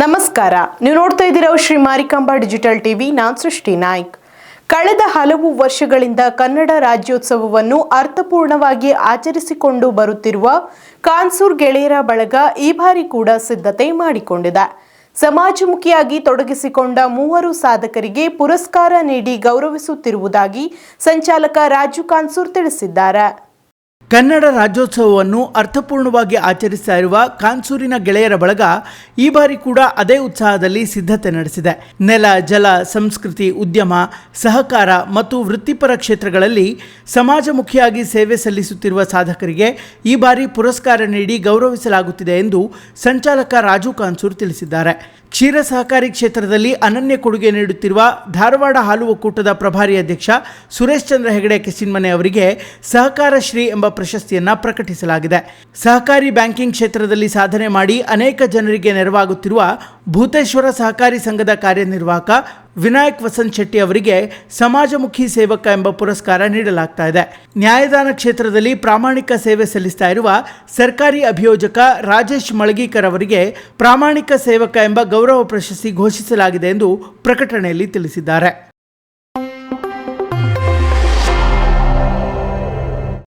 ನಮಸ್ಕಾರ. ನೀವು ನೋಡ್ತಾ ಇದ್ದೀರಾ ಶ್ರೀ ಮಾರಿಕಾಂಬಾ ಡಿಜಿಟಲ್ ಟಿವಿ. ನಾನ್ ಸೃಷ್ಟಿ ನಾಯ್ಕ್. ಕಳೆದ ಹಲವು ವರ್ಷಗಳಿಂದ ಕನ್ನಡ ರಾಜ್ಯೋತ್ಸವವನ್ನು ಅರ್ಥಪೂರ್ಣವಾಗಿ ಆಚರಿಸಿಕೊಂಡು ಬರುತ್ತಿರುವ ಕಾನ್ಸೂರ್ ಗೆಳೆಯರ ಬಳಗ ಈ ಬಾರಿ ಕೂಡ ಸಿದ್ಧತೆ ಮಾಡಿಕೊಂಡಿದೆ. ಸಮಾಜಮುಖಿಯಾಗಿ ತೊಡಗಿಸಿಕೊಂಡ ಮೂವರು ಸಾಧಕರಿಗೆ ಪುರಸ್ಕಾರ ನೀಡಿ ಗೌರವಿಸುತ್ತಿರುವುದಾಗಿ ಸಂಚಾಲಕ ರಾಜು ಕಾನ್ಸೂರ್ ತಿಳಿಸಿದ್ದಾರೆ. ಕನ್ನಡ ರಾಜ್ಯೋತ್ಸವವನ್ನು ಅರ್ಥಪೂರ್ಣವಾಗಿ ಆಚರಿಸ್ತಾ ಇರುವ ಕಾನ್ಸೂರಿನ ಗೆಳೆಯರ ಬಳಗ ಈ ಬಾರಿ ಕೂಡ ಅದೇ ಉತ್ಸಾಹದಲ್ಲಿ ಸಿದ್ಧತೆ ನಡೆಸಿದೆ. ನೆಲ, ಜಲ, ಸಂಸ್ಕೃತಿ, ಉದ್ಯಮ, ಸಹಕಾರ ಮತ್ತು ವೃತ್ತಿಪರ ಕ್ಷೇತ್ರಗಳಲ್ಲಿ ಸಮಾಜಮುಖಿಯಾಗಿ ಸೇವೆ ಸಲ್ಲಿಸುತ್ತಿರುವ ಸಾಧಕರಿಗೆ ಈ ಬಾರಿ ಪುರಸ್ಕಾರ ನೀಡಿ ಗೌರವಿಸಲಾಗುತ್ತಿದೆ ಎಂದು ಸಂಚಾಲಕ ರಾಜು ಕಾನ್ಸೂರ್ ತಿಳಿಸಿದ್ದಾರೆ. ಕ್ಷೀರ ಸಹಕಾರಿ ಕ್ಷೇತ್ರದಲ್ಲಿ ಅನನ್ಯ ಕೊಡುಗೆ ನೀಡುತ್ತಿರುವ ಧಾರವಾಡ ಹಾಲು ಒಕ್ಕೂಟದ ಪ್ರಭಾರಿ ಅಧ್ಯಕ್ಷ ಸುರೇಶ್ ಚಂದ್ರ ಹೆಗಡೆ ಕೆಸಿನ್ಮನೆ ಅವರಿಗೆ ಸಹಕಾರ ಶ್ರೀ ಎಂಬ ಪ್ರಶಸ್ತಿಯನ್ನ ಪ್ರಕಟಿಸಲಾಗಿದೆ. ಸಹಕಾರಿ ಬ್ಯಾಂಕಿಂಗ್ ಕ್ಷೇತ್ರದಲ್ಲಿ ಸಾಧನೆ ಮಾಡಿ ಅನೇಕ ಜನರಿಗೆ ನೆರವಾಗುತ್ತಿರುವ ಭೂತೇಶ್ವರ ಸಹಕಾರಿ ಸಂಘದ ಕಾರ್ಯನಿರ್ವಾಹಕ ವಿನಾಯಕ್ ವಸಂತ್ ಶೆಟ್ಟಿ ಅವರಿಗೆ ಸಮಾಜಮುಖಿ ಸೇವಕ ಎಂಬ ಪುರಸ್ಕಾರ ನೀಡಲಾಗ್ತಾ ಇದೆ. ನ್ಯಾಯದಾನ ಕ್ಷೇತ್ರದಲ್ಲಿ ಪ್ರಾಮಾಣಿಕ ಸೇವೆ ಸಲ್ಲಿಸ್ತಾ ಇರುವ ಸರ್ಕಾರಿ ಅಭಿಯೋಜಕ ರಾಜೇಶ್ ಮಳಗೀಕರ್ ಅವರಿಗೆ ಪ್ರಾಮಾಣಿಕ ಸೇವಕ ಎಂಬ ಗೌರವ ಪ್ರಶಸ್ತಿ ಘೋಷಿಸಲಾಗಿದೆ ಎಂದು ಪ್ರಕಟಣೆಯಲ್ಲಿ ತಿಳಿಸಿದ್ದಾರೆ.